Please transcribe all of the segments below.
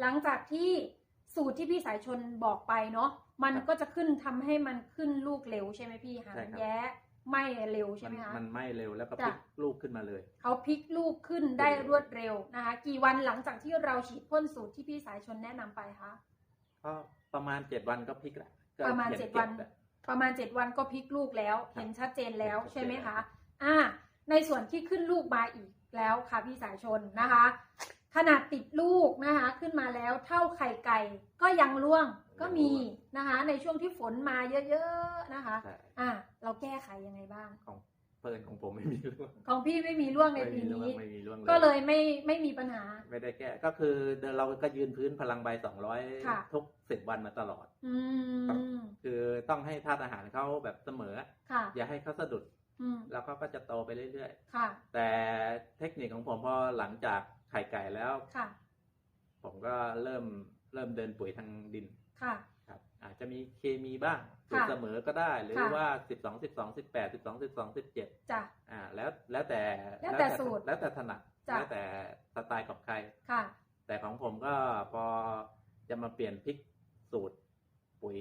หลังจากที่สูตรที่พี่สายชนบอกไปเนาะมันครับก็จะขึ้นทำให้มันขึ้นลูกเร็วใช่ไหมพี่หางใช่ครับแย้ไม่เร็วใช่มันไหมคะมันไหม้เร็วแล้วก็พจ้ะลิกลูกขึ้นมาเลยเขาพลิกลูกขึ้นได้รวดเร็วนะคะ กี่วันหลังจากที่เราฉีดพ่นสูตรที่พี่สายชนแนะนำไปคะก็ประมาณเจ็ดวันก็พลิกละก็ประมาณขียเจ็ดก็บวันอะประมาณเจ็ดวันก็พลิกลูกแล้วครับเห็นชัดเจนแล้วเห็นชัดเจนใช่ไหมแล้วคะอ่าในส่วนที่ขึ้นลูกมาอีกแล้วค่ะพี่สายชนนะคะ ขนาดติดลูกนะคะขึ้นมาแล้วเท่าไข่ไก่ก็ยังร่วงก็มีนะคะในช่วงที่ฝนมาเยอะๆนะคะ ใช่อ่าเราแก้ไขยังไงบ้างของเพิร์นของผมไม่มีร่วงของพี่ไม่มีร่วงในไม่ปีมีร่วงนี้ ไม่มีร่วงก็เลยไม่ไม่มีปัญหา ไม่ได้แก้ก็คือเดินเราก็ยืนพื้นพลังใบสองร้อยค่ะ ทุกสิบวันมาตลอด อืมคือต้องให้ธาตุอาหารเขาแบบเสมอ ค่ะ อย่าให้เขาสะดุด อืมแล้วเขาก็จะโตไปเรื่อยค่ะ ๆ แต่เทคนิคของผมพอหลังจากไข่ไก่แล้วค่ะ ผมก็เริ่มเริ่มเดินปุ๋ยทางดินค่ะ ครับ อาจจะมีเคมีบ้างสูตค่ะรเสมอก็ได้ หรือค่ะว่าสิบสองสิบสองสิบแปดสิบสองสิบสองสิบเจ็ดจ้ะอ่า แล้วแล้วแต่แล้วแต่สูตรแล้วแต่ถนัดจ้ะแล้วแต่สไตล์ของใครค่ะ แต่ของผมก็พอจะมาเปลี่ยนพลิกสูตร ปุ๋ย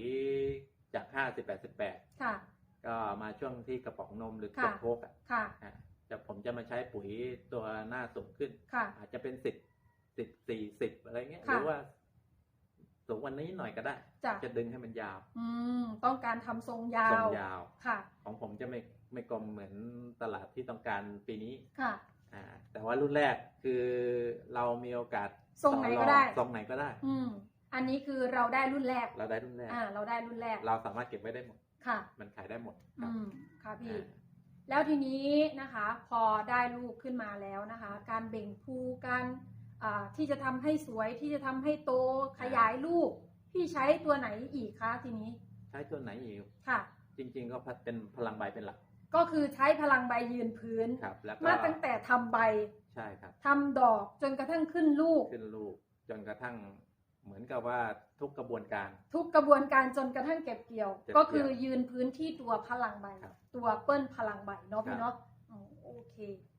จากห้าสิบแปดสิบแปดค่ะ ก็มาช่วงที่กระป๋องนมหรือค่ะกดโคกอะค่ะอ่า จะผมจะมาใช้ปุ๋ยตัวหน้าสูงขึ้นค่ะอาจจะเป็นสิบสิบสี่สิบอะไรเงี้ยหค่ะรือว่าสูงวันนี้หน่อยก็ได้จ้ะจะดึงให้มันยาว อืมต้องการทำทรงยาทรวงยาวค่ะ ของผมจะไม่ไม่กลมเหมือนตลาดที่ต้องการปีนี้ค่ะ อ่า แต่ว่ารุ่นแรกคือเรามีโอกาสทรงไหนก็ได้ทรงไหนก็ได้ อืมอันนี้คือเราได้รุ่นแรก เราได้รุ่นแรก อ่า เราได้รุ่นแรก เราสามารถเก็บไว้ได้หมด ค่ะ มันขายได้หมดครัอืบมค่ะพี่อ่า แล้วทีนี้นะคะพอได้ลูกขึ้นมาแล้วนะคะ การเบ่งพูการอ่าที่จะทำให้สวยที่จะทำให้โตขยายลูก พี่ใช้ตัวไหนอีกคะทีนี้ ใช้ตัวไหนอีกค่ะ จริง ๆ ก็เป็นพลังใบเป็นหลัก ก็คือใช้พลังใบยืนพื้นครับแล้วก็มาตั้งแต่ทำใบใช่ครับทำดอกจนกระทั่งขึ้นลูกขึ้นลูก จนกระทั่ง เหมือนกับว่าทุกกระบวนการ ทุกกระบวนการจนกระทั่งเก็บเกี่ยวเก็บเกี่ยวก็คือยืนพื้นที่ตัวพลังใบครับตัวเปิ้ลพลังใบเนาะครัพี่บเนาะอืมโอเค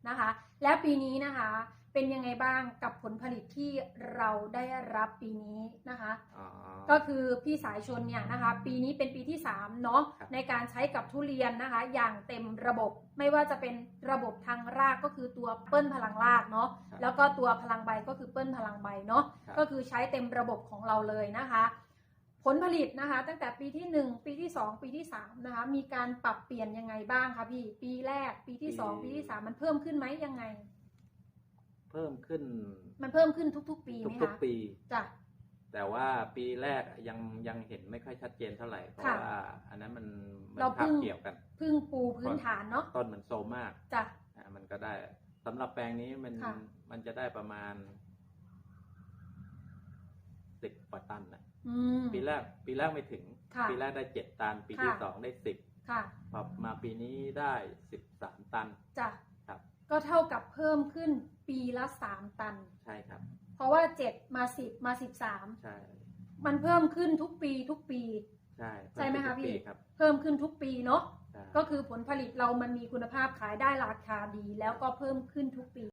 นะคะ และปีนี้นะคะ เป็นยังไงบ้างกับผลผลิตที่เราได้รับปีนี้นะคะอ๋อ ก็คือพี่สายชนเนี่ยนะคะ ปีนี้เป็นปีที่3เนาะครับ ในการใช้กับทุเรียนนะคะ อย่างเต็มระบบไม่ว่าจะเป็นระบบทางรากก็คือตัวเปิ้ลพลังรากเนาะครับแล้วก็ตัวพลังใบก็คือเปิ้ลพลังใบเนาะครับ ก็คือใช้เต็มระบบของเราเลยนะคะ ผลผลิตนะคะ ตั้งแต่ปีที่1 ปีที่ 2 ปีที่3นะคะ มีการปรับเปลี่ยนยังไงบ้างคะพี่ ปีแรกปีที่ 2 ปีที่ 3 มันเพิ่มขึ้นไหมยังไง เพิ่มขึ้นมันเพิ่มขึ้นทุก ๆ ปีไหมทุกคะๆปี จ้ะ แต่ว่าปีแรกยังยังเห็นไม่ค่อยชัดเจนเท่าไหร่เพราะค่ะว่าอันนั้นมันมันเราเพิ่ภาพงเกี่ยวกัน เพึ่งปูพื้นฐานเนาะต้นมันโซมมากจ้ะ อ่ามันก็ได้สำหรับแปลงนี้มันค่ะ มันจะได้ประมาณสิบกว่าตันนะอืม ปีแรก ปีแรกไม่ถึง ค่ะ ปีแรกได้เจ็ดตัน ปีที่ค่ะสองได้สิบค่ะพอมาปีนี้ได้สิบสามตัน จ้ะครับ ก็เท่ากับเพิ่มขึ้นปีละสามตัน ใช่ครับ เพราะว่าเจ็ดมาสิบมาสิบสามใช่มันเพิ่มขึ้นทุกปีทุกปี ใช่ใช่ไหมคะเพิ่พี่ทุกปีครับ เพิ่มขึ้นทุกปีเนาะใช่ก็คือผลผลิตเรามันมีคุณภาพขายได้ราคาดี แล้วก็เพิ่มขึ้นทุกปี